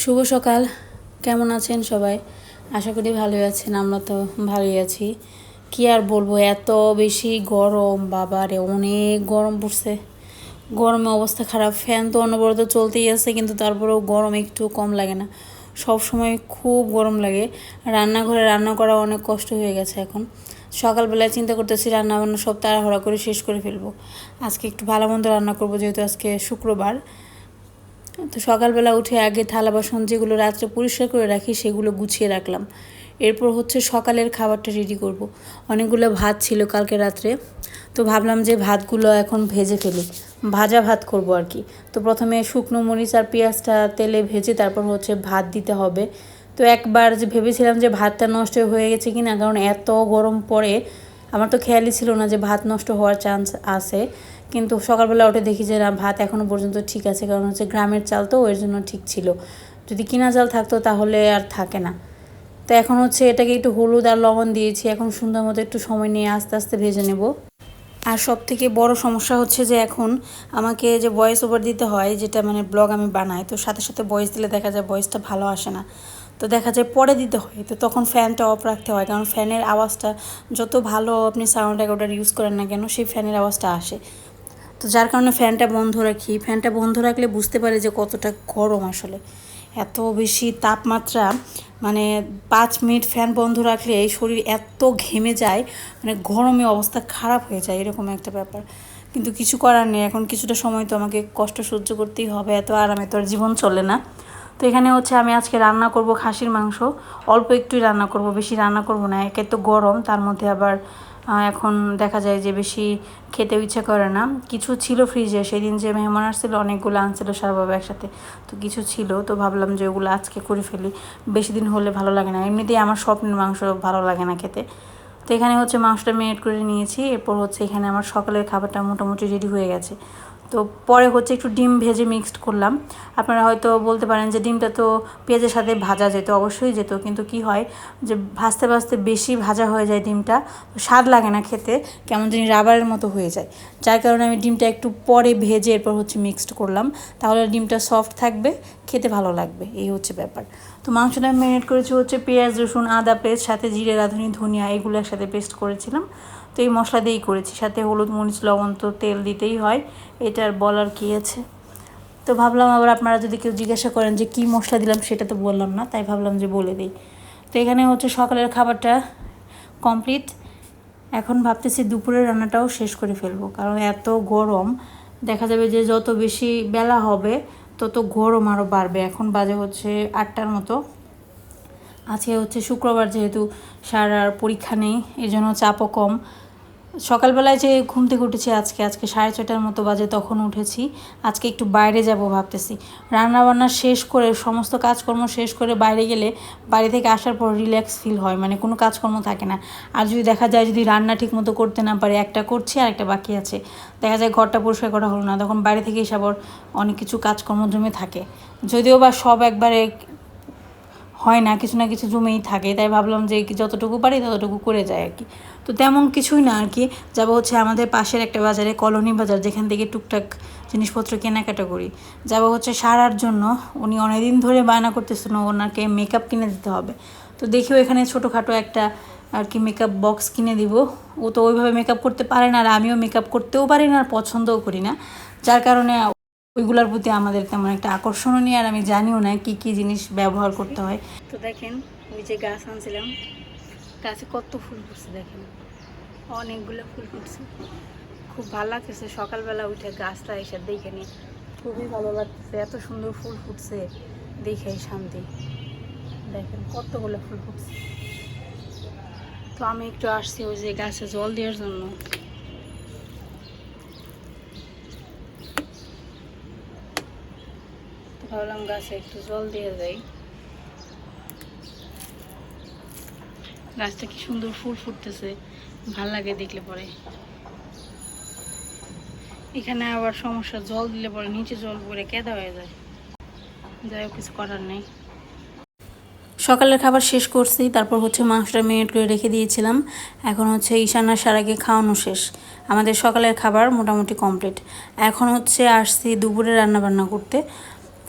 শুভ সকাল। কেমন আছেন সবাই? আশা করি ভালোই আছেন, আমরা তো ভালোই আছি। কি আর বলব, এত বেশি গরম, বাবারে, অনেক গরম পড়ছে। গরমে অবস্থা খারাপ, ফ্যান তো অনবরত চলতেই আছে, কিন্তু তারপরেও গরম একটু কম লাগে না। সব সময় খুব গরম লাগে। রান্নাঘরে রান্না করা অনেক কষ্ট হয়ে গেছে এখন। সকালবেলায় চিন্তা করতেছি রান্না বান্না সব তাড়াহুড়া করে শেষ করে ফেলব। আজকে একটু ভালো মন্দ রান্না করব, যেহেতু আজকে শুক্রবার। তো সকালবেলা উঠে আগে থালা বাসন যেগুলো রাত্রে পরিষ্কার করে রাখি, সেগুলো গুছিয়ে রাখলাম। এরপর হচ্ছে সকালের খাবারটা রেডি করব। অনেকগুলো ভাত ছিল কালকে রাত্রে। তো ভাবলাম যে ভাতগুলো এখন ভেজে ফেলি। ভাজা ভাত করব আর কি। তো প্রথমে শুকনো মরিচ আর পেঁয়াজটা তেলে ভেজে তারপর হচ্ছে ভাত দিতে হবে। তো একবার যে ভেবেছিলাম যে ভাতটা নষ্ট হয়ে গেছে কি না কারণ এত গরম পড়ে আমার তো খেয়ালই ছিল না যে ভাত নষ্ট হওয়ার চান্স আছে। কিন্তু সকালবেলা উঠে দেখি যে না, ভাত এখনও পর্যন্ত ঠিক আছে, কারণ হচ্ছে গ্রামের চাল তো এর জন্য ঠিক ছিল। যদি কিনা চাল থাকতো তাহলে আর থাকে না। তো এখন হচ্ছে এটাকে একটু হলুদ আর লবণ দিয়েছি, এখন সুন্দর মতো একটু সময় নিয়ে আস্তে আস্তে ভেজে নেব। আর সব থেকে বড় সমস্যা হচ্ছে যে এখন আমাকে যে ভয়েস ওভার দিতে হয়, যেটা মানে ব্লগ আমি বানাই, তো সাথে সাথে ভয়েস দিলে দেখা যায় ভয়েসটা ভালো আসে না। তো দেখা যায় পরে দিতে হয়। তো তখন ফ্যানটা অফ রাখতে হয়। কারণ ফ্যানের আওয়াজটা যত ভালো আপনি সাউন্ড রেকর্ডার ইউজ করেন না কেন, সেই ফ্যানের আওয়াজটা আসে। তো যার কারণে ফ্যানটা বন্ধ রাখি। ফ্যানটা বন্ধ রাখলে বুঝতে পারে যে কতটা গরম আসলে। এত বেশি তাপমাত্রা মানে পাঁচ মিনিট ফ্যান বন্ধ রাখলে এই শরীর এত ঘেমে যায় মানে গরমে অবস্থা খারাপ হয়ে যায়, এরকম একটা ব্যাপার। কিন্তু কিছু করার নেই। এখন কিছুটা সময় তো আমাকে কষ্ট সহ্য করতেই হবে। এত আরামে তো আর জীবন চলে না। তো এখানে হচ্ছে আমি আজকে রান্না করব খাসির মাংস। অল্প একটুই রান্না করব, বেশি রান্না করব না, একে তো গরম, তার মধ্যে আবার এখন দেখা যায় যে বেশি খেতে ইচ্ছে করে না। কিছু ছিল ফ্রিজে সেদিন যে মেহমান আসছিল, অনেকগুলো আনছিল সারাভাবে একসাথে, তো কিছু ছিল, তো ভাবলাম যে ওগুলো আজকে করে ফেলি। বেশি দিন হলে ভালো লাগে না, এমনিতেই আমার স্বপ্নের মাংস ভালো লাগে না খেতে। তো এখানে হচ্ছে মাংসটা মেরিনেট করে নিয়েছি, এরপর হচ্ছে এখানে আমার সকালের খাবারটা মোটামুটি রেডি হয়ে গেছে। তো পরে হচ্ছে একটু ডিম ভেজে মিক্সড করলাম। আপনারা হয়তো বলতে পারেন যে ডিমটা তো পেঁয়াজের সাথে ভাজা যেত অবশ্যই যেত। কিন্তু কি হয় যে ভাজতে ভাজতে বেশি ভাজা হয়ে যায় ডিমটা স্বাদ লাগে না খেতে, কেমন জানি রাবারের মতো হয়ে যায়। যার কারণে আমি ডিমটা একটু পরে ভেজে এরপর হচ্ছে মিক্সড করলাম। তাহলে ডিমটা সফট থাকবে, খেতে ভালো লাগবে, এই হচ্ছে ব্যাপার। তো মাংসটা আমি ম্যারিনেট করেছি হচ্ছে পেঁয়াজ, রসুন, আদা, পেস্ট, সাথে জিরে, রাঁধুনি, ধনিয়া, এগুলো একসাথে পেস্ট করেছিলাম। তো এই মশলা দিয়েই করেছি। সাথে হলুদ, মরিচ, লবণ তো তেল দিতেই হয়। এটার বলার কী আছে? তো ভাবলাম আবার আপনারা যদি কেউ জিজ্ঞাসা করেন যে কী মশলা দিলাম সেটা তো বললাম না, তাই ভাবলাম যে বলে দিই। তো এখানে হচ্ছে সকালের খাবারটা কমপ্লিট। এখন ভাবতেছি দুপুরের রান্নাটাও শেষ করে ফেলব, কারণ এত গরম। দেখা যাবে যে যত বেশি বেলা হবে, তত গরম আরও বাড়বে। এখন বাজে হচ্ছে আটটার মতো। আজকে হচ্ছে শুক্রবার যেহেতু সারার পরীক্ষা নেই এই জন্য চাপও কম। সকালবেলায় যে ঘুম থেকে উঠেছি আজকে আজকে সাড়ে ছটার মতো বাজে তখন উঠেছি। আজকে একটু বাইরে যাব ভাবতেছি। রান্না বান্না শেষ করে, সমস্ত কাজকর্ম শেষ করে বাইরে গেলে বাড়ি থেকে আসার পর রিল্যাক্স ফিল হয় মানে কোনো কাজকর্ম থাকে না। আর যদি দেখা যায় যদি রান্না ঠিক মতো করতে না পারে, একটা করছি আর একটা বাকি আছে। দেখা যায় ঘরটা পরিষ্কার করা হলো না, তখন বাইরে থেকে এসে আবার অনেক কিছু কাজকর্ম জমে থাকে। যদিও বা সব একবারে হয় না, কিছু না কিছু জমেই থাকে। তাই ভাবলাম যে যতটুকু পারি ততটুকু করে যায় আর কি। তো তেমন কিছুই না আর কি। যাব হচ্ছে আমাদের পাশের একটা বাজারে, কলোনি বাজার, যেখান থেকে টুকটাক জিনিসপত্র কেনাকাটা করি যাব হচ্ছে সারার জন্য। উনি অনেকদিন ধরে বায়না করতেছেন, ওনাকে মেকআপ কিনে দিতে হবে। তো দেখিও এখানে ছোটোখাটো একটা আর কি মেকআপ বক্স কিনে দিব। ও তো ওইভাবে মেকআপ করতে পারে না আর আমিও মেকআপ করতেও পারি না আর পছন্দও করি না। যার কারণে ওইগুলোর প্রতি আমাদের তেমন একটা আকর্ষণও নেই, আর আমি জানিও না কি কি জিনিস ব্যবহার করতে হয়। তো দেখেন, ওই যে গাছ আনছিলাম, গাছে কত ফুল ফুটছে দেখেন। অনেকগুলো ফুল ফুটছে। খুব ভালো লাগতেছে, সকালবেলা উঠে গাছটা এসে দেখে নিয়ে খুবই ভালো লাগতেছে, এত সুন্দর ফুল ফুটছে দেখে শান্তি। দেখেন কতগুলো ফুল ফুটছে। তো আমি একটু আসছি ওই যে গাছে জল দেওয়ার জন্য। ভাবলাম গাছে একটু জল দিয়ে যাই গাছটা কি সুন্দর ফুল ফুটতেছে, ভালো লাগে দেখলে পরে। এখানে আবার সমস্যা, জল দিলে পরে নিচে জল পরে কেদা হয়ে যায়। যাই হোক, কিছু করার নেই। সকালের খাবার শেষ করছি, তারপর হচ্ছে মাংসটা মিনিট করে রেখে দিয়েছিলাম। এখন হচ্ছে ঈশানার সারাকে খাওয়ানো শেষ। আমাদের সকালের খাবার মোটামুটি কমপ্লিট এখন হচ্ছে আসছি দুপুরে রান্না বান্না করতে।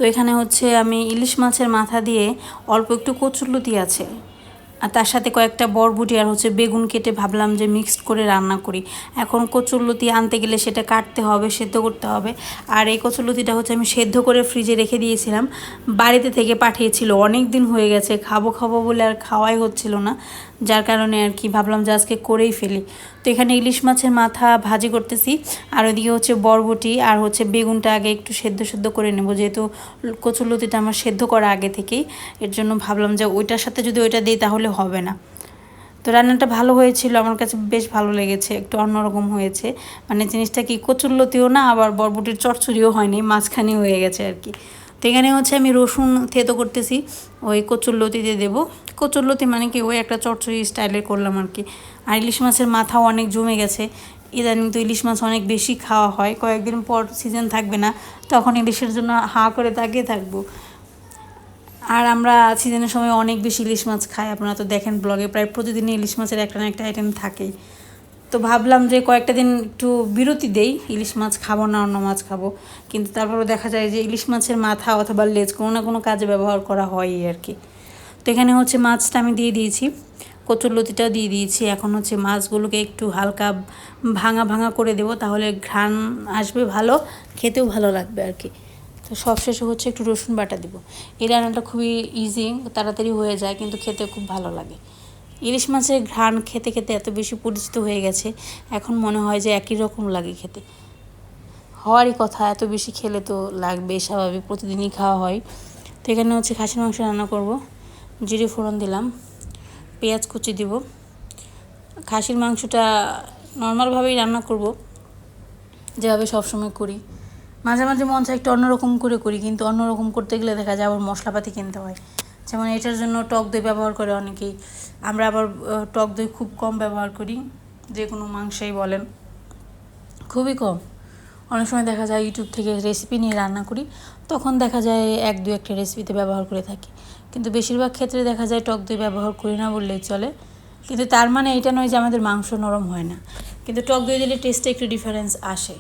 তো এখানে হচ্ছে আমি ইলিশ মাছের মাথা দিয়ে অল্প একটু কচুরলতি আছে। আর তার সাথে কয়েকটা বরবটি আর হচ্ছে বেগুন কেটে ভাবলাম যে মিক্সড করে রান্না করি। এখন কচুরলতি আনতে গেলে সেটা কাটতে হবে, সেদ্ধ করতে হবে। আর এই কচুরলতিটা হচ্ছে আমি সেদ্ধ করে ফ্রিজে রেখে দিয়েছিলাম। বাড়িতে থেকে পাঠিয়েছিল অনেক দিন হয়ে গেছে, খাব খাব বলে আর খাওয়াই হচ্ছিল না। যার কারণে আর কি ভাবলাম যে আজকে করেই ফেলি। তো এখানে ইলিশ মাছের মাথা ভাজি করতেছি। আর ওইদিকে হচ্ছে বরবটি আর হচ্ছে বেগুনটা আগে একটু সেদ্ধ সেদ্ধ করে নেব, যেহেতু কচুরলতিটা আমার সেদ্ধ করা আগে থেকেই। এর জন্য ভাবলাম যে ওইটার সাথে যদি ওইটা দিই তাহলে হবে না। তো রান্নাটা ভালো হয়েছিল, আমার কাছে বেশ ভালো লেগেছে, একটু অন্যরকম হয়েছে। মানে জিনিসটা কি কচুরলতিও না, আবার বরবটির চচ্চড়িও হয়নি মাঝখানে হয়ে গেছে আর কি। তো এখানে হচ্ছে আমি রসুন থেতো করতেছি, ওই কচুরলতিতে দেবো। কচুরলতি মানে কি, ওই একটা চচ্চড়ি স্টাইলের করলাম আর কি। আর ইলিশ মাছের মাথাও অনেক জমে গেছে। ইদানিং তো ইলিশ মাছ অনেক বেশি খাওয়া হয়, কয়েকদিন পর সিজন থাকবে না, তখন ইলিশের জন্য হা করে তাকিয়ে থাকব। আর আমরা সিজনের সময় অনেক বেশি ইলিশ মাছ খাই। আপনারা তো দেখেন ব্লগে প্রায় প্রতিদিনই ইলিশ মাছের একটা না একটা আইটেম থাকেই। তো ভাবলাম যে কয়েকটা দিন একটু বিরতি দেই, ইলিশ মাছ খাব না, অন্য মাছ খাব। কিন্তু তারপরেও দেখা যায় যে ইলিশ মাছের মাথা অথবা লেজ কোনো না কোনো কাজে ব্যবহার করা হয়ই আর কি। তো এখানে হচ্ছে মাছটা আমি দিয়ে দিয়েছি, কচুর কচুরলতিটাও দিয়ে দিয়েছি। এখন হচ্ছে মাছগুলোকে একটু হালকা ভাঙা ভাঙা করে দেবো, তাহলে ঘ্রাণ আসবে ভালো, খেতেও ভালো লাগবে আর কি। তো সবশেষে হচ্ছে একটু রসুন বাটা দিব। এই রান্নাটা খুবই ইজি তাড়াতাড়ি হয়ে যায় কিন্তু খেতে খুব ভালো লাগে। ইলিশ মাছের ঘ্রাণ খেতে খেতে এত বেশি পরিচিত হয়ে গেছে, এখন মনে হয় যে একই রকম লাগে খেতে। হওয়ারই কথা, এত বেশি খেলে তো লাগবে স্বাভাবিক প্রতিদিনই খাওয়া হয়। তো এখানে হচ্ছে খাসির মাংস রান্না করব। জিরে ফোড়ন দিলাম, পেঁয়াজ কুচি দিব। খাসির মাংসটা নর্মালভাবেই রান্না করব, যেভাবে সবসময় করি। মাঝে মাঝে চায় একটু অন্যরকম করে করি, কিন্তু অন্যরকম করতে গেলে দেখা যায় আবার মশলাপাতি কিনতে হয়। যেমন এটার জন্য টক দই ব্যবহার করে অনেকেই। আমরা আবার টক দই খুব কম ব্যবহার করি, যে কোনো মাংসেই বলেন। খুবই কম। অনেক সময় দেখা যায় ইউটিউব থেকে রেসিপি নিয়ে রান্না করি, তখন দেখা যায় এক দু একটা রেসিপিতে ব্যবহার করে থাকি। কিন্তু বেশিরভাগ ক্ষেত্রে দেখা যায় টক দই ব্যবহার করি না বললেই চলে। কিন্তু তার মানে এটা নয় যে আমাদের মাংস নরম হয় না। কিন্তু টক দই দিলে টেস্টে একটু ডিফারেন্স আসে।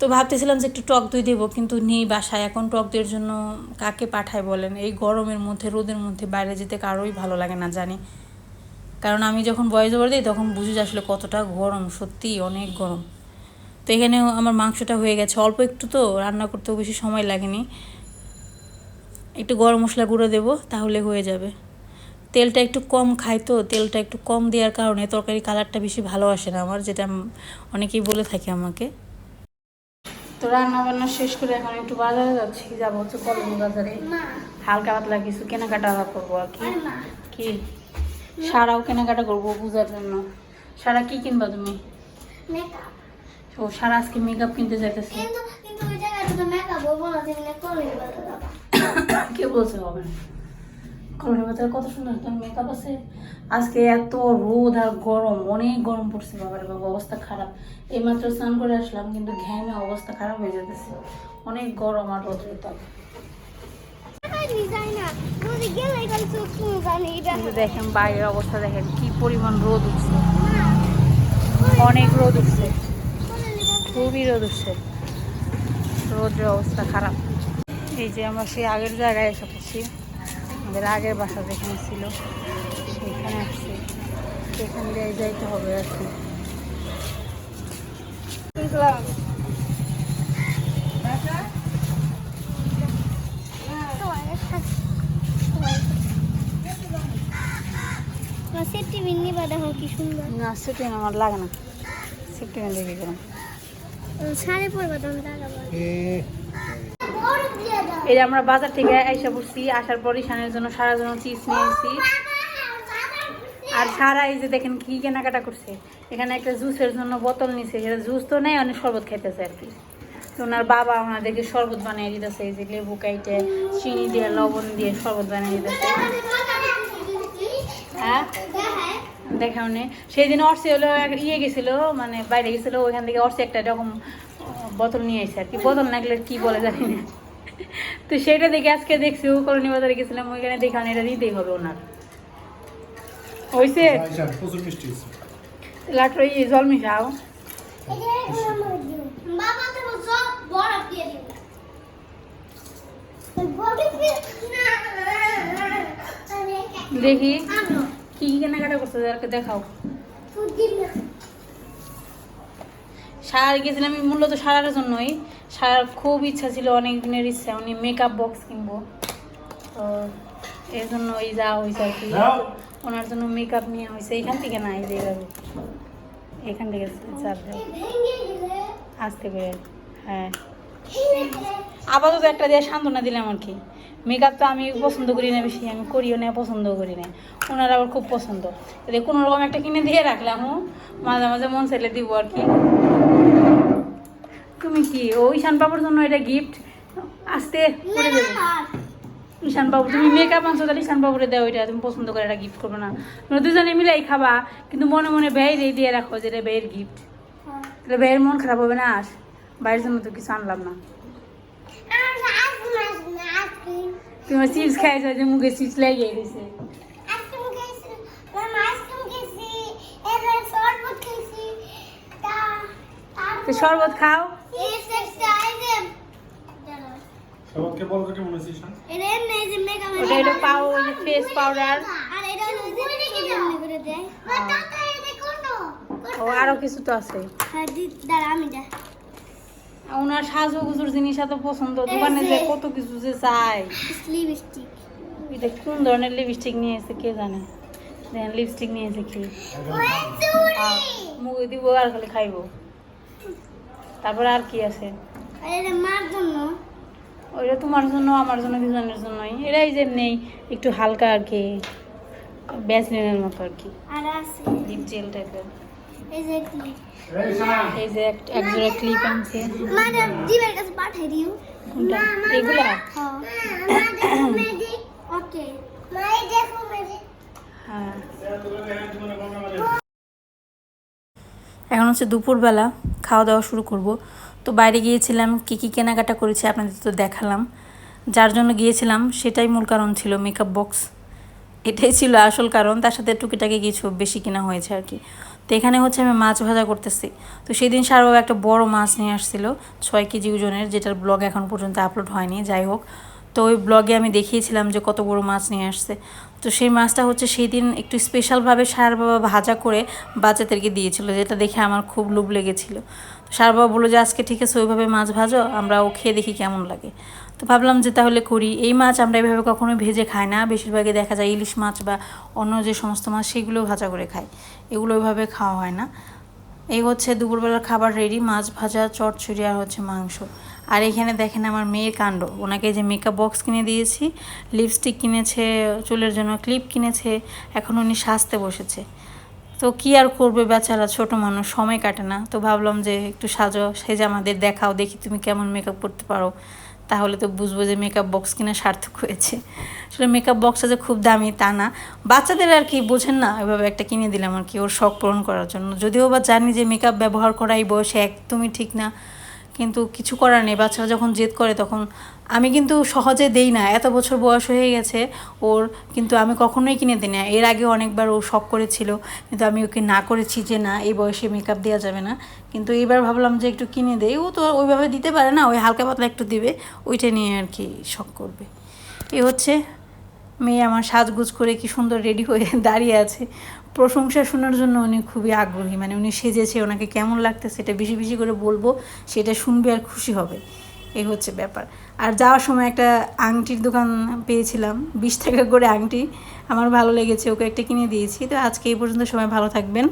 তো ভাবতেছিলাম যে একটু টক দই দেবো, কিন্তু নেই বাসায়। এখন টক দইয়ের জন্য কাকে পাঠায় বলেন? এই গরমের মধ্যে, রোদের মধ্যে বাইরে যেতে কারোই ভালো লাগে না, জানি। কারণ আমি যখন বয়স ওভার দিই, তখন বুঝি আসলে কতটা গরম সত্যি অনেক গরম। তো এখানে আমার মাংসটা হয়ে গেছে। অল্প একটু তো, রান্না করতেও বেশি সময় লাগেনি। একটু গরম মশলা গুঁড়ো দেবো, তাহলে হয়ে যাবে। তেলটা একটু কম খাই তো, তেলটা একটু কম দেওয়ার কারণে তরকারি কালারটা বেশি ভালো আসে না আমার, যেটা অনেকেই বলে থাকে আমাকে। তো রান্না বান্না শেষ করে এখন একটু বাজারে যাচ্ছি যাব হচ্ছে কলোনি বাজারে। হালকা পাতলা কিছু কেনাকাটা করব আর কি। কি? সারাও কেনাকাটা করব পূজার জন্য। সারা কি কিনবা তুমি? ও সারা আজকে মেকআপ কিনতে যাইতেছে কে বলছে হবে না। কলোনি বাজারে কত সুন্দর একটা মেকআপ আছে। আজকে এত রোদ আর গরম, অনেক গরম পড়ছে, বাবার বাবা, অবস্থা খারাপ। এইমাত্র স্নান করে আসলাম, কিন্তু ঘ্যামে অবস্থা খারাপ হয়ে যেতেছে অনেক গরম আর রোদের তাপ দেখেন বাইরের অবস্থা, দেখেন কি পরিমাণ রোদ উঠছে। অনেক রোদ উঠছে। খুবই রোদ উঠছে। রোদের অবস্থা খারাপ। এই যে আমরা সেই আগের জায়গায় এসে পড়ছি। আমাদের আগের বাসা যেখানে ছিল সেখানে আসছি। সেখান দিয়ে যাইতে হবে আর কি। সেফটি বিন নিবা দেখো কি সুন্দর। না সেটি আমার লাগে না। সেটি দেখে গেলাম শাড়ি পরবা তখন লাগাবো এই আমরা বাজার থেকে এসে পড়ছি, আসার পরই সানের জন্য সারা জন্য চিজ নিয়ে এসেছি আর সারা এই যে দেখেন কি কেনাকাটা করছে। এখানে একটা জুসের জন্য বোতল নিছে সেটা জুস তো নেই অনেক শরবত খাইতেছে আর কি। ওনার বাবা ওনাদেরকে শরবত বানিয়ে দিতেছে, এই যে লেবু কাইটে, চিনি দিয়ে, লবণ দিয়ে শরবত বানিয়ে দিতেছে। হ্যাঁ? দেখা মানে সেই দিন অর্সি হলো ইয়ে গেছিল মানে বাইরে গেছিল, ওইখান থেকে অর্সি একটা এরকম বোতল নিয়ে এসেছে আর কি। বোতল না কি বলে জানি না। তো সেটা দেখে আজকে দেখছি ও কলোনি বাজারে গেছিলাম ওইখানে দেখান এটা দিতেই হবে ওনার। হয়েছে। লাট্র জল মিশাও। দেখি কি কেনাকাটা করছে দেখাও। সার গেছিলাম আমি মূলত সারার জন্যই। সারার খুব ইচ্ছা ছিল অনেক দিনের ইচ্ছা। উনি মেকআপ বক্স কিনবো। তো এই জন্য ওই যা হয়েছে আর কি। ওনার জন্য মেকআপ নিয়ে হয়েছে এখান থেকে না এই যে। এখান থেকে চাপবে আসতে করে হ্যাঁ। আপাতত একটা দিয়ে সান্ত্বনা দিলাম আর কি। মেকআপ তো আমি পছন্দ করি না বেশি। আমি করিও না পছন্দও করি না। ওনার আবার খুব পছন্দ। এতে কোনো রকম একটা কিনে দিয়ে রাখলাম ও মাঝে মাঝে মন চাইলে দিব আর কি। তুমি কি? ও ঈশান বাবুর জন্য এটা গিফট আসতে করে দেবো। ঈশান বাবু তুমি মেকআপ আনছো তাহলে ঈশান বাবুরে দেও এটা। তুমি পছন্দ করে এটা গিফট করবে না। তোমরা দুজনে মিলাই খাবা কিন্তু মনে মনে ব্যয় দিয়ে রাখো যে এটা ব্যয়ের গিফট তাহলে ব্যয়ের মন খারাপ হবে না আস বাইরের জন্য তো কিছু আনলাম না। তুমি চিপস খাইছো যে মুখে চিপস লেগে গেছে শরবত খাও। হ্যাঁ? ওটা হলো পাও ফেস পাউডার ও আরও কিছু তো আছে। ওনার সাজুগুজুর জিনিস এত পছন্দ দোকানে যে কত কিছু যে চাই। এটা কোন ধরনের লিপস্টিক নিয়ে এসে কে জানে? দেখেন লিপস্টিক নিয়ে এসে কি? মুখে দিব আর খালি খাইবো। তারপরে আর কি আছে? মার জন্য? ওইটা তোমার জন্য আমার জন্য দুজনের জন্যই। এটাই যে নেই একটু হালকা আর কি ব্যাসলিনের মতো আর কি। আর আছে। লিপ জেল টাইপের এই যে clip। এই যে এক- জোড়া ক্লিপ আনছে। এগুলা? হ্যাঁ এখন হচ্ছে দুপুরবেলা খাওয়া দাওয়া শুরু করব। তো বাইরে গিয়েছিলাম, কি কি কেনাকাটা করেছি আপনাদের তো দেখালাম। যার জন্য গিয়েছিলাম, সেটাই মূল কারণ ছিল মেকআপ বক্স এটাই ছিল আসল কারণ, তার সাথে টুকিটাকি কিছু বেশি কেনা হয়েছে আর কি। তো এখানে হচ্ছে আমি মাছ ভাজা করতেছি। তো সেদিন সারবাবু একটা বড় মাছ নিয়ে আসছিল, ছয় কেজি ওজনের, যেটার ব্লগ এখন পর্যন্ত আপলোড হয়নি, যাই হোক। তো ওই ব্লগে আমি দেখিয়েছিলাম যে কত বড় মাছ নিয়ে আসছে। তো সেই মাছটা হচ্ছে সেই দিন একটু স্পেশালভাবে সার বাবা ভাজা করে বাচ্চাদেরকে দিয়েছিল, যেটা দেখে আমার খুব লোভ লেগেছিল। তো সার বাবা বলল যে, আজকে ঠিক আছে, ওইভাবে মাছ ভাজো, আমরা ও খেয়ে দেখি কেমন লাগে। তো ভাবলাম যে তাহলে করি। এই মাছ আমরা এভাবে কখনো ভেজে খাই না। বেশিরভাগই দেখা যায় ইলিশ মাছ বা অন্য যে সমস্ত মাছ, সেগুলো ভাজা করে খাই। এগুলো ওইভাবে খাওয়া হয় না। এই হচ্ছে দুপুরবেলার খাবার রেডি মাছ ভাজা, চটচড়ি আর হচ্ছে মাংস। আর এখানে দেখেন আমার মেয়ের কাণ্ড। ওনাকে যে মেকআপ বক্স কিনে দিয়েছি লিপস্টিক কিনেছে, চুলের জন্য ক্লিপ কিনেছে, এখন উনি সাজতে বসেছে। তো কি আর করবে বেচারা, ছোট মানুষ, সময় কাটে না। তো ভাবলাম যে একটু সাজো, সেজে আমাদের দেখাও, দেখি তুমি কেমন মেকআপ করতে পারো। তাহলে তো বুঝব যে মেকআপ বক্স কিনা সার্থক হয়েছে। আসলে মেকআপ বক্সটা যে খুব দামি, তা না। বাচ্চাদের আর কি, বোঝেন না ওইভাবে একটা কিনে দিলাম আর কি, ওর শখ পূরণ করার জন্য। যদিও বা জানি যে মেকআপ ব্যবহার করা এই বয়সে একদমই ঠিক না। কিন্তু কিছু করার নেই, বাচ্চারা যখন জেদ করে তখন আমি কিন্তু সহজে দেই না। এত বছর বয়স হয়ে গেছে, ওর কিন্তু আমি কখনোই কিনে দিই না। এর আগে অনেকবার ও শখ করেছিল, কিন্তু আমি ওকে না করেছি যে, না, এই বয়সে মেকআপ দেওয়া যাবে না। কিন্তু এবার ভাবলাম যে, একটু কিনে দেই। ও তো ওইভাবে দিতে পারে না, ওই হালকা পাতলা একটু দিবে, ওইটা নিয়ে আর কি শখ করবে। এ হচ্ছে, মেয়ে আমার সাজগুজ করে কি সুন্দর রেডি হয়ে দাঁড়িয়ে আছে। প্রশংসা শোনার জন্য উনি খুবই আগ্রহী। মানে উনি সেজেছে ওনাকে কেমন লাগতে সেটা বেশি বেশি করে বলব, সেটা শুনবে আর খুশি হবে। এই হচ্ছে ব্যাপার। আর যাওয়ার সময় একটা আংটির দোকান পেয়েছিলাম, বিশ টাকা করে আংটি। আমার ভালো লেগেছে, ওকে একটা কিনে দিয়েছি। তো আজকে এই পর্যন্ত সবাই ভালো থাকবেন।